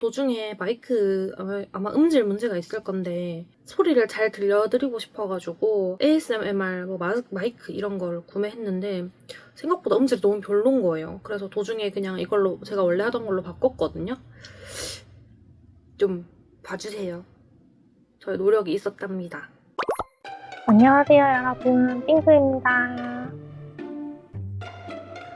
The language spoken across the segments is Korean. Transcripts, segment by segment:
도중에 마이크 아마- 음질 문제가 있을 건데 소리를 잘 들려드리고 싶어가지고 ASMR 뭐 마, 마이크 이런 걸 구매했는데 생각보다 음질이 너무 별론 거예요. 그래서 도중에 그냥 이걸로 제가 원래 하던 걸로 바꿨거든요. 좀 봐주세요. 저의 노력이 있었답니다. 안녕하세요 여러분 띵크입니다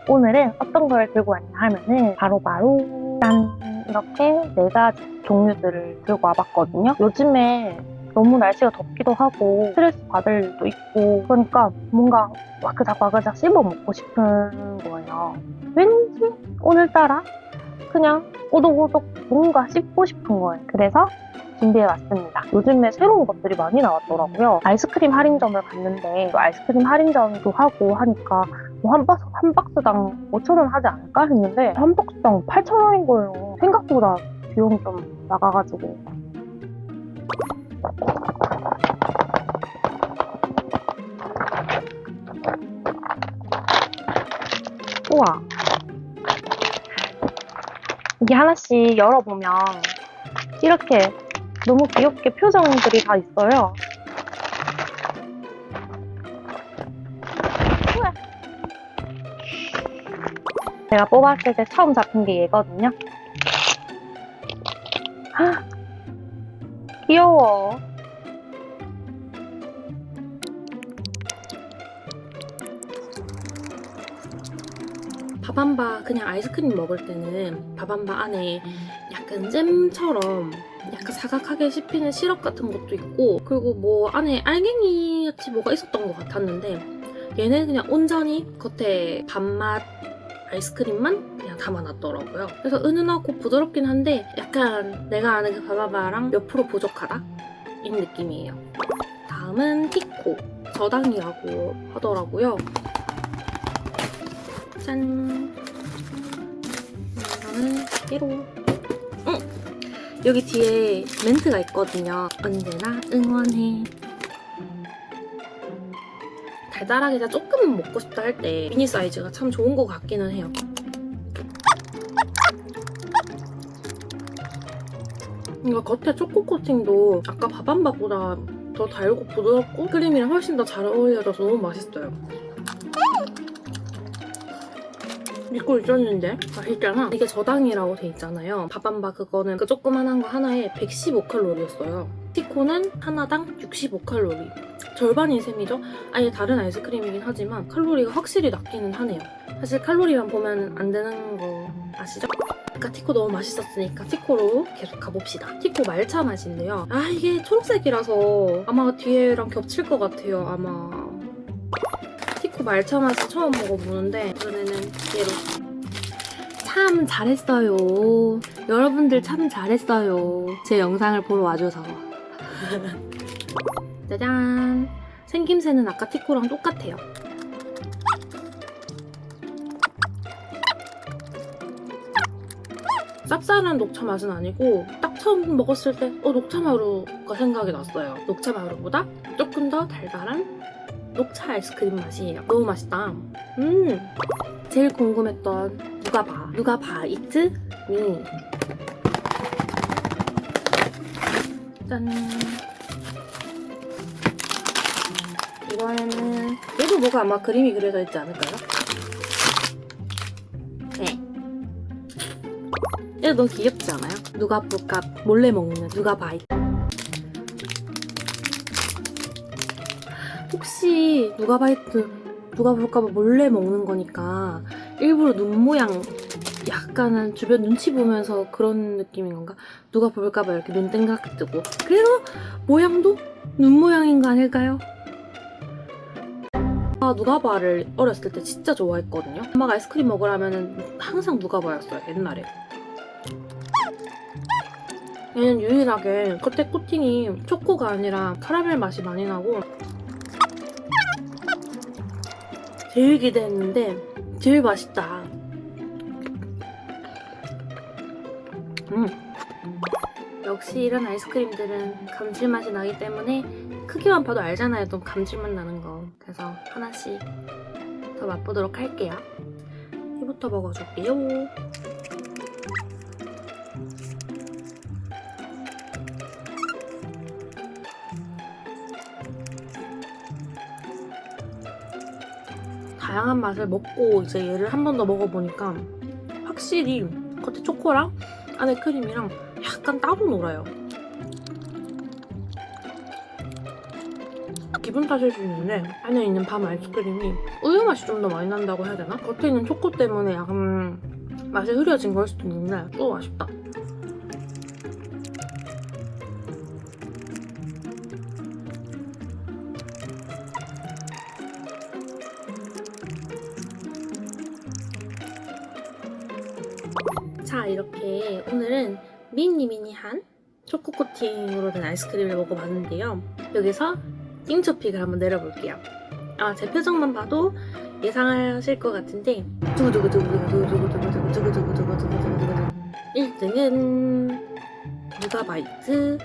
오늘은 어떤 걸 들고 왔냐 하면은 바로바로 짠 이렇게 네 가지 종류들을 들고 와봤거든요 요즘에 너무 날씨가 덥기도 하고 스트레스 받을 일도 있고 그러니까 뭔가 와그작 와그작 씹어 먹고 싶은 거예요 왠지 오늘따라 그냥 오독오독 뭔가 씹고 싶은 거예요 그래서 준비해왔습니다. 요즘에 새로운 것들이 많이 나왔더라고요. 아이스크림 할인점을 갔는데 또 아이스크림 할인점도 하고 하니까 뭐 한, 박스, 한 박스당 5,000원 하지 않을까 했는데 한 박스당 8,000원인 거예요. 생각보다 비용이 좀 나가가지고 우와 이게 하나씩 열어보면 이렇게 너무 귀엽게 표정들이 다 있어요. 제가 뽑았을 때 처음 잡힌 게 얘거든요. 헉, 귀여워. 밥한바 그냥 아이스크림 먹을 때는 밥한바 안에 약간 잼처럼 약간 사각하게 씹히는 시럽 같은 것도 있고 그리고 뭐 안에 알갱이 같이 뭐가 있었던 것 같았는데 얘는 그냥 온전히 겉에 밥맛 아이스크림만 그냥 담아놨더라고요. 그래서 은은하고 부드럽긴 한데 약간 내가 아는 그 바바바랑 몇 프로 부족하다? 이 느낌이에요. 다음은 티코 저당이라고 하더라고요. 짠. 이거는 삐로. 응. 여기 뒤에 멘트가 있거든요. 언제나 응원해. 달달하게 진짜 조금 먹고 싶다 할 때 미니 사이즈가 참 좋은 것 같기는 해요. 이거 겉에 초코 코팅도 아까 밥한밥보다 더 달고 부드럽고 크림이랑 훨씬 더 잘 어울려져서 너무 맛있어요. 믿고 있었는데 맛있잖아 이게 저당이라고 돼 있잖아요 밥한바 그거는 그 조그만한 거 하나에 115칼로리였어요 티코는 하나당 65칼로리 절반인 셈이죠? 아예 다른 아이스크림이긴 하지만 칼로리가 확실히 낮기는 하네요. 사실 칼로리만 보면 안 되는 거 아시죠? 아까 티코 너무 맛있었으니까 티코로 계속 가봅시다. 티코 말차 맛인데요. 아 이게 초록색이라서 아마 뒤에랑 겹칠 것 같아요 아마. 티코 말차 맛을 처음 먹어보는데 이번에는 얘로. 참 잘했어요. 여러분들 참 잘했어요. 제 영상을 보러 와줘서 짜잔 생김새는 아까 티코랑 똑같아요 쌉쌀한 녹차 맛은 아니고 딱 처음 먹었을 때 어 녹차 마루가 생각이 났어요 녹차 마루보다 조금 더 달달한 녹차 아이스크림 맛이에요. 너무 맛있다. 음, 제일 궁금했던 누가 봐, 누가 봐 이트 미. 짠. 이번에는 얘도 뭐가 아마 그림이 그려져 있지 않을까요? 네. 얘도 너무 귀엽지 않아요? 누가 볼까 몰래 먹는 누가 봐. 혹시 누가 바이트 누가 볼까봐 몰래 먹는 거니까 일부러 눈 모양 약간은 주변 눈치 보면서 그런 느낌인 건가? 누가 볼까봐 이렇게 눈 땡각 뜨고 그래서 모양도 눈 모양인 거 아닐까요? 아 누가바를 어렸을 때 진짜 좋아했거든요. 엄마가 아이스크림 먹으라면은 항상 누가바였어요 옛날에. 얘는 유일하게 겉에 코팅이 초코가 아니라 카라멜 맛이 많이 나고 제일 기대했는데 제일 맛있다. 음. 역시 이런 아이스크림들은 감칠맛이 나기 때문에 크기만 봐도 알잖아요. 또 감칠맛 나는 거. 그래서 하나씩 더 맛보도록 할게요. 이부터 먹어줄게요. 다양한 맛을 먹고 이제 얘를 한 번 더 먹어보니까 확실히 겉에 초코랑 안에 크림이랑 약간 따로 놀아요. 기분 탓일 수 있는데 안에 있는 밤 아이스크림이 우유 맛이 좀 더 많이 난다고 해야 되나? 겉에 있는 초코 때문에 약간 맛이 흐려진 걸 수도 있는데 또 아쉽다. 자 이렇게 오늘은 미니 미니한 초코 코팅으로 된 아이스크림을 먹어봤는데요. 여기서 띵초픽을 한번 내려볼게요. 아제 표정만 봐도 예상하실 것 같은데 두구두구두구두구두구두구두구두구두구두구두구두구두구 1등은 누가바이트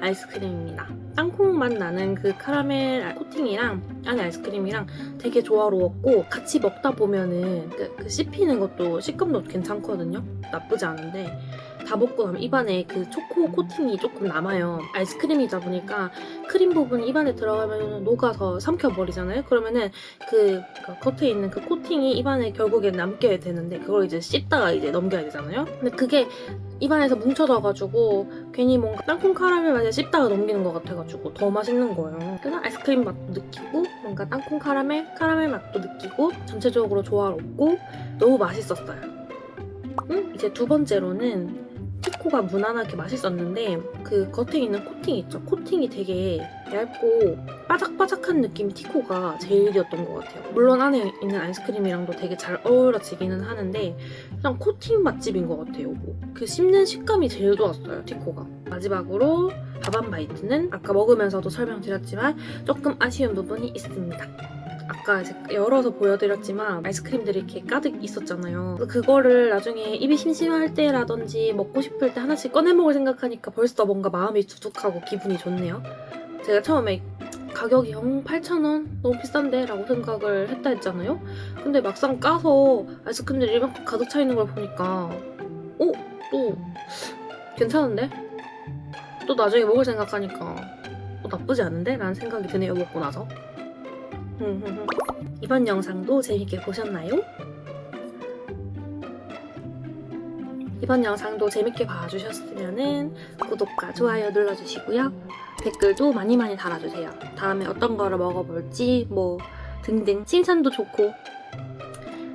아이스크림입니다. 땅콩 맛 나는 그 카라멜 코팅이랑 안에 아이스크림이랑 되게 조화로웠고 같이 먹다 보면은 그, 그 씹히는 것도 식감도 괜찮거든요. 나쁘지 않은데 다 먹고 나면 입안에 그 초코 코팅이 조금 남아요. 아이스크림이다 보니까 크림 부분이 입안에 들어가면 녹아서 삼켜버리잖아요. 그러면은 그, 그 겉에 있는 그 코팅이 입안에 결국엔 남게 되는데 그걸 이제 씹다가 이제 넘겨야 되잖아요. 근데 그게 입안에서 뭉쳐져가지고 괜히 뭔가 땅콩 카라멜 맛에 씹다가 넘기는 것 같아가지고 더 맛있는 거예요. 그래서 아이스크림 맛도 느끼고 뭔가 땅콩 카라멜, 카라멜 맛도 느끼고 전체적으로 조화롭고 너무 맛있었어요. 음, 이제 두 번째로는 티코가 무난하게 맛있었는데 그 겉에 있는 코팅 있죠? 코팅이 되게 얇고 바삭바삭한 느낌 티코가 제일이었던 것 같아요. 물론 안에 있는 아이스크림이랑도 되게 잘 어우러지기는 하는데 그냥 코팅 맛집인 것 같아요. 뭐. 그 씹는 식감이 제일 좋았어요, 티코가. 마지막으로 바밤 바이트는 아까 먹으면서도 설명드렸지만 조금 아쉬운 부분이 있습니다. 아까 열어서 보여드렸지만 아이스크림들이 이렇게 가득 있었잖아요. 그거를 나중에 입이 심심할 때라든지 먹고 싶을 때 하나씩 꺼내 먹을 생각하니까 벌써 뭔가 마음이 두둑하고 기분이 좋네요. 제가 처음에 가격이 영 8,000원? 너무 비싼데? 라고 생각을 했다 했잖아요. 근데 막상 까서 아이스크림들이 이만큼 가득 차 있는 걸 보니까 어? 또 괜찮은데? 또 나중에 먹을 생각하니까 또 나쁘지 않은데? 라는 생각이 드네요 먹고 나서 이번 영상도 재밌게 보셨나요? 이번 영상도 재밌게 봐주셨으면 구독과 좋아요 눌러주시고요. 댓글도 많이 많이 달아주세요. 다음에 어떤 거를 먹어볼지 뭐 등등 칭찬도 좋고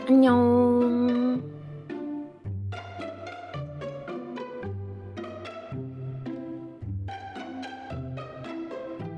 안녕